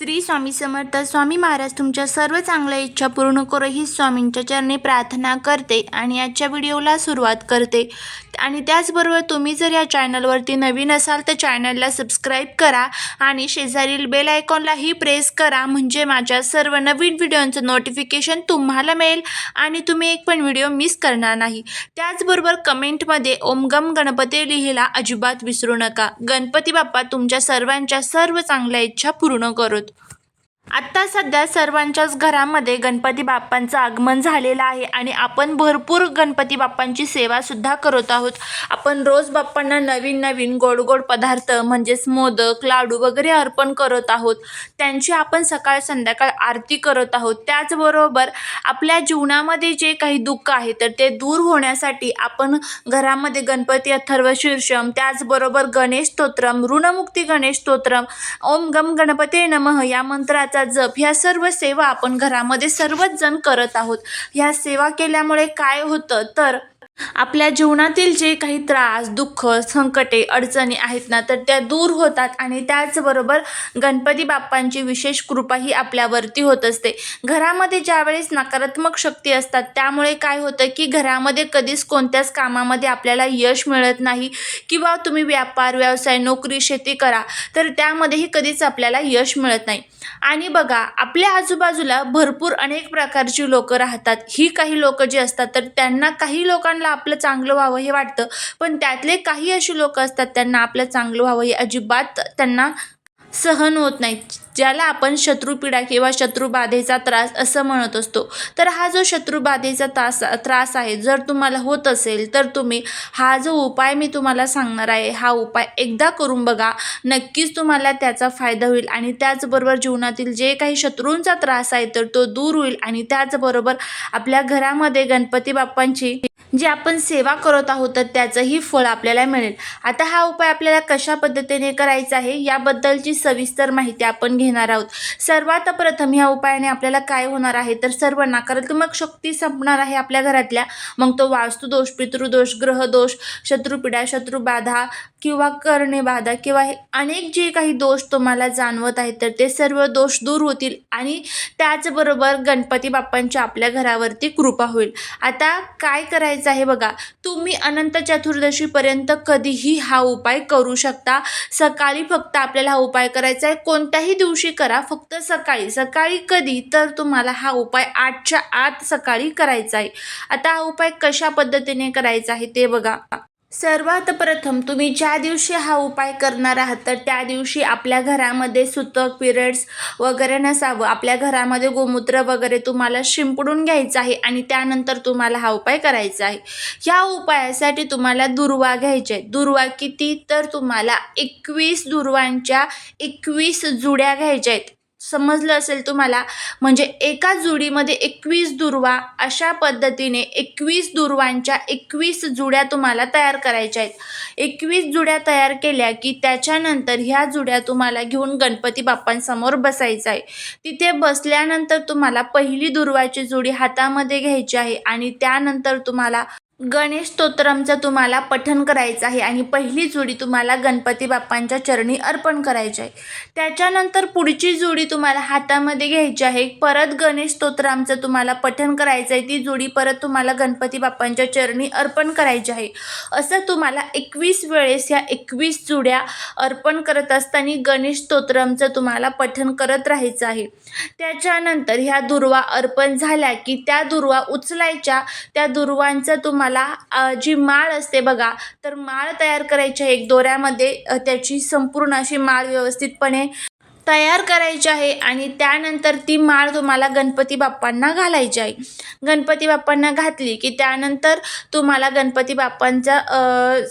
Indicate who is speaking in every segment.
Speaker 1: श्री स्वामी समर्थ स्वामी महाराज तुमच्या सर्व चांगल्या इच्छा पूर्ण करो ही स्वामींच्या चरणी प्रार्थना करते आणि आजच्या व्हिडिओला सुरुवात करते. आणि त्याचबरोबर तुम्ही जर या चॅनलवरती नवीन असाल तर चॅनलला सबस्क्राईब करा आणि शेजारील बेल आयकॉनलाही प्रेस करा म्हणजे माझ्या सर्व नवीन व्हिडिओंचं नोटिफिकेशन तुम्हाला मिळेल आणि तुम्ही एक पण व्हिडिओ मिस करणार नाही. त्याचबरोबर कमेंटमध्ये ओम गम गणपती लिहिला अजिबात विसरू नका. गणपती बाप्पा तुमच्या सर्वांच्या सर्व चांगल्या इच्छा पूर्ण करोत. आत्ता सध्या सर्वांच्याच घरामध्ये गणपती बाप्पांचं आगमन झालेलं आहे आणि आपण भरपूर गणपती बाप्पांची सेवासुद्धा करत आहोत. आपण रोज बाप्पांना नवीन नवीन गोड गोड पदार्थ म्हणजेच मोदक लाडू वगैरे अर्पण करत आहोत. त्यांची आपण सकाळ संध्याकाळ आरती करत आहोत. त्याचबरोबर आपल्या जीवनामध्ये जे काही दुःख आहे तर ते दूर होण्यासाठी आपण घरामध्ये गणपती अथर्व शीर्षम त्याचबरोबर गणेश स्तोत्रम ऋणमुक्ती गणेश स्तोत्रम ओम गम गणपते नमः या मंत्राचा जप. ह्या सर्व सेवा आपण घरामध्ये सर्वच जण करत आहोत. ह्या सेवा केल्यामुळे काय होतं? तर आपल्या जीवनातील जे काही त्रास दुःख संकटे अडचणी आहेत ना तर त्या दूर होतात आणि त्याचबरोबर गणपती बाप्पांची विशेष कृपा ही आपल्यावरती होत असते. घरामध्ये ज्यावेळेस नकारात्मक शक्ती असतात त्यामुळे काय होतं की घरामध्ये कधीच कोणत्याच कामामध्ये आपल्याला यश मिळत नाही किंवा तुम्ही व्यापार व्यवसाय नोकरी शेती करा तर त्यामध्येही कधीच आपल्याला यश मिळत नाही. आणि बघा आपल्या आजूबाजूला भरपूर अनेक प्रकारची लोकं राहतात. ही काही लोकं जी असतात तर त्यांना काही लोकांना आपलं चांगलं व्हावं हे वाटतं. पण त्यातले काही अशी लोक असतात त्यांना आपलं चांगलं व्हावं हे अजिबात त्यांना सहन होत नाही. ज्याला आपण शत्रुपीडा किंवा शत्रुबाधेचा त्रास असं म्हणत असतो. तर हा जो शत्रुबाधेचा त्रास त्रास आहे जर तुम्हाला होत असेल तर तुम्ही हा जो उपाय मी तुम्हाला सांगणार आहे हा उपाय एकदा करून बघा. नक्कीच तुम्हाला त्याचा फायदा होईल आणि त्याचबरोबर जीवनातील जे काही शत्रूंचा त्रास आहे तर तो दूर होईल आणि त्याचबरोबर आपल्या घरामध्ये गणपती बाप्पांची जे आपण सेवा करत आहोत तर त्याचंही फळ आपल्याला मिळेल. आता हा उपाय आपल्याला कशा पद्धतीने करायचा आहे याबद्दलची सविस्तर माहिती आपण घेणार आहोत. सर्वात प्रथम ह्या उपायाने आपल्याला काय होणार आहे तर सर्व नकारात्मक शक्ती संपणार आहे आपल्या घरातल्या. मग तो वास्तुदोष पितृदोष ग्रहदोष शत्रुपीडा शत्रुबाधा किंवा कर्णेबाधा किंवा हे अनेक जे काही दोष तुम्हाला जाणवत आहेत तर ते सर्व दोष दूर होतील आणि त्याचबरोबर गणपती बाप्पांच्या आपल्या घरावरती कृपा होईल. आता काय करायचं आहे बघा. तुम्ही अनंत चतुर्दशीपर्यंत कधीही हा उपाय करू शकता. सकाळी फक्त आपल्याला हा उपाय करायचा आहे. कोणत्याही दिवशी करा फक्त सकाळी. सकाळी कधी तर तुम्हाला हा उपाय आठच्या आत सकाळी करायचा आहे. आता हा उपाय कशा पद्धतीने करायचा आहे ते बघा. सर्वात प्रथम तुम्ही ज्या दिवशी हा उपाय करणार आहात तर त्या दिवशी आपल्या घरामध्ये सुतक पिरियड्स वगैरे नसावं. आपल्या घरामध्ये गोमूत्र वगैरे तुम्हाला शिंपडून घ्यायचं आहे आणि त्यानंतर तुम्हाला हा उपाय करायचा आहे. ह्या उपायासाठी तुम्हाला दुर्वा घ्यायचे आहे दुर्वा किती? तर तुम्हाला एकवीस दुर्वांच्या एकवीस जुड्या घ्यायच्या आहेत. समजलं असेल तुम्हाला म्हणजे एका जुडीमध्ये एकवीस दुर्वा अशा पद्धतीने एकवीस दुर्वांच्या एकवीस जुड्या तुम्हाला तयार करायच्या आहेत. एकवीस जुड्या तयार केल्या की त्याच्यानंतर ह्या जुड्या तुम्हाला घेऊन गणपती बाप्पांसमोर बसायचं आहे. तिथे बसल्यानंतर तुम्हाला पहिली दुर्वाची जुडी हातामध्ये घ्यायची आहे आणि त्यानंतर तुम्हाला गणेश स्तोत्रमचं तुम्हाला पठण करायचं आहे आणि पहिली जोडी तुम्हाला गणपती बाप्पांच्या चरणी अर्पण करायची आहे. त्याच्यानंतर पुढची जोडी तुम्हाला हातामध्ये घ्यायची आहे. परत गणेश स्तोत्रामचं तुम्हाला पठण करायचं आहे. ती जोडी परत तुम्हाला गणपती बाप्पांच्या चरणी अर्पण करायची आहे. असं तुम्हाला एकवीस वेळेस ह्या एकवीस जुड्या अर्पण करत असताना गणेश स्तोत्रमचं तुम्हाला पठण करत राहायचं आहे. त्याच्यानंतर ह्या दुर्वा अर्पण झाल्या की त्या दुर्वा उचलायच्या. त्या दुर्वांचं तुम्हाला तुम्हाला जी माळ असते बघा तर माळ तयार करायची आहे एक दोऱ्यामध्ये त्याची संपूर्ण अशी माळ व्यवस्थितपणे तयार करायची आहे आणि त्यानंतर ती माळ तुम्हाला गणपती बाप्पांना घालायची आहे. गणपती बाप्पांना घातली की त्यानंतर तुम्हाला गणपती बाप्पांचा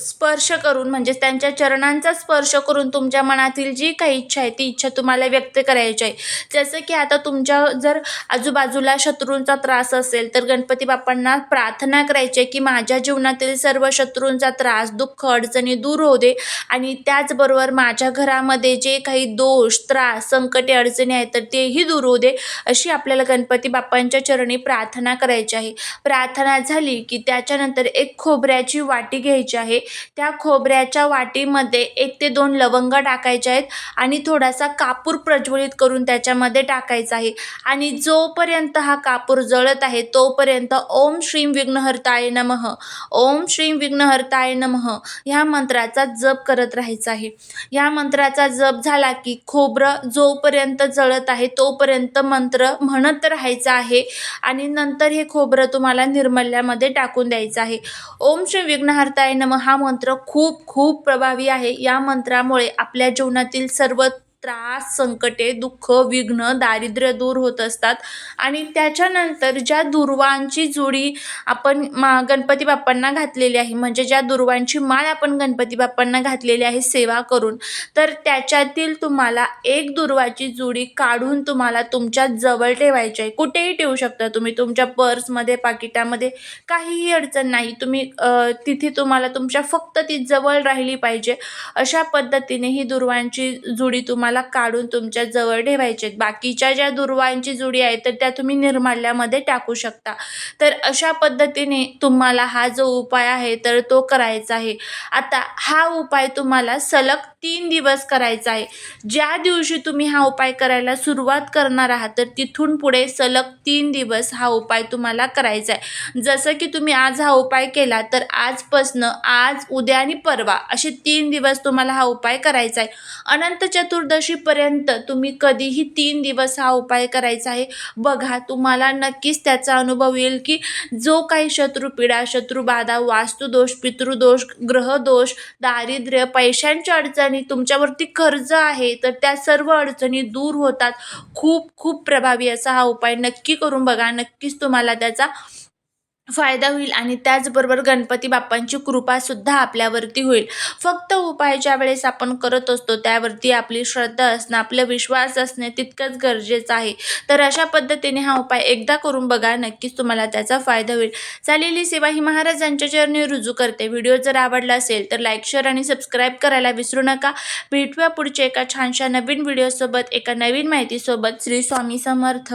Speaker 1: स्पर्श करून म्हणजे त्यांच्या चरणांचा स्पर्श करून तुमच्या मनातील जी काही इच्छा आहे ती इच्छा तुम्हाला व्यक्त करायची आहे. जसं की आता तुमच्या जर आजूबाजूला शत्रूंचा त्रास असेल तर गणपती बाप्पांना प्रार्थना करायची आहे की माझ्या जीवनातील सर्व शत्रूंचा त्रास दुःख अडचणी दूर होऊ दे. आणि त्याचबरोबर माझ्या घरामध्ये जे काही दोष त्रास त्रास संकटे अडचणी आहेत तर तेही दूर होऊ दे अशी आपल्याला गणपती बाप्पांच्या चरणी प्रार्थना करायची आहे. प्रार्थना झाली की त्याच्यानंतर एक खोबऱ्याची वाटी घ्यायची आहे. त्या खोबऱ्याच्या वाटीमध्ये एक ते दोन लवंग टाकायचे आहेत आणि थोडासा कापूर प्रज्वलित करून त्याच्यामध्ये टाकायचा आहे. आणि जोपर्यंत हा कापूर जळत आहे तोपर्यंत ओम श्रीम विघ्नहर्ताय नमः. ओम श्रीम विघ्नहर्ताय नमः. ह्या मंत्राचा जप करत राहायचा आहे. या मंत्राचा जप झाला की खोबरं जोपर्यंत जळत आहे तोपर्यंत मंत्र म्हणत राहायचा आहे. आणि नंतर हे खोबरं तुम्हाला निर्मल्यामध्ये टाकून द्यायचं आहे. ओम श्री विघ्नहर्ताय नम हा मंत्र खूप खूप प्रभावी आहे. या मंत्रामुळे आपल्या जीवनातील सर्व त्रास संकटे दुःख विघ्न दारिद्र्य दूर होत असतात. आणि त्याच्यानंतर ज्या दुर्वांची जोडी आपण मा गणपती बाप्पांना घातलेली आहे म्हणजे ज्या दुर्वांची माळ आपण गणपती बाप्पांना घातलेली आहे सेवा करून तर त्याच्यातील तुम्हाला एक दुर्वाची जोडी काढून तुम्हाला तुमच्या जवळ ठेवायची आहे. कुठेही ठेवू शकता तुम्ही तुमच्या पर्समध्ये पाकिटामध्ये काहीही अडचण नाही. तुम्ही तिथे तुम्हाला तुमच्या फक्त ती जवळ राहिली पाहिजे. अशा पद्धतीने ही दुर्वांची जुडी तुम्हाला काढून तुमच्या जवळ ठेवायचे आहेत. बाकीच्या ज्या दुर्वांची जुडी आहे तर त्या तुम्ही निर्माल्यामध्ये टाकू शकता. तर अशा पद्धतीने तुम्हाला हा जो उपाय आहे तर तो करायचा आहे. आता हा उपाय तुम्हाला सलग तीन दिवस करायचा आहे. ज्या दिवशी तुम्ही हा उपाय करायला सुरुवात करणार आहात तर तिथून पुढे सलग तीन दिवस हा उपाय तुम्हाला करायचा आहे. जसं की तुम्ही आज हा उपाय केला तर आजपासनं आज उद्या आणि परवा असे तीन दिवस तुम्हाला हा उपाय करायचा आहे. अनंत चतुर्दशी चतुर्दशीपर्यंत तुम्ही कधीही तीन दिवस हा उपाय करायचा आहे. बघा तुम्हाला नक्कीच त्याचा अनुभव येईल की जो काही शत्रुपीडा शत्रुबाधा वास्तुदोष पितृदोष ग्रहदोष दारिद्र्य पैशांच्या अडचणी तुमच्यावरती कर्ज आहे तर त्या सर्व अडचणी दूर होतात. खूप खूप प्रभावी असा हा उपाय नक्की करून बघा. नक्कीच तुम्हाला त्याचा फायदा होईल आणि त्याचबरोबर गणपती बाप्पांची कृपासुद्धा आपल्यावरती होईल. फक्त उपाय ज्या वेळेस आपण करत असतो त्यावरती आपली श्रद्धा असणं आपला विश्वास असणे तितकंच गरजेचं आहे. तर अशा पद्धतीने हा उपाय एकदा करून बघा नक्कीच तुम्हाला त्याचा फायदा होईल. चालेली सेवा ही महाराजांच्या चरणी रुजू करते. व्हिडिओ जर आवडला असेल तर लाईक शेअर आणि सबस्क्राईब करायला विसरू नका. भेटूया पुढच्या एका छानशा नवीन व्हिडिओसोबत एका नवीन माहितीसोबत. श्री स्वामी समर्थ.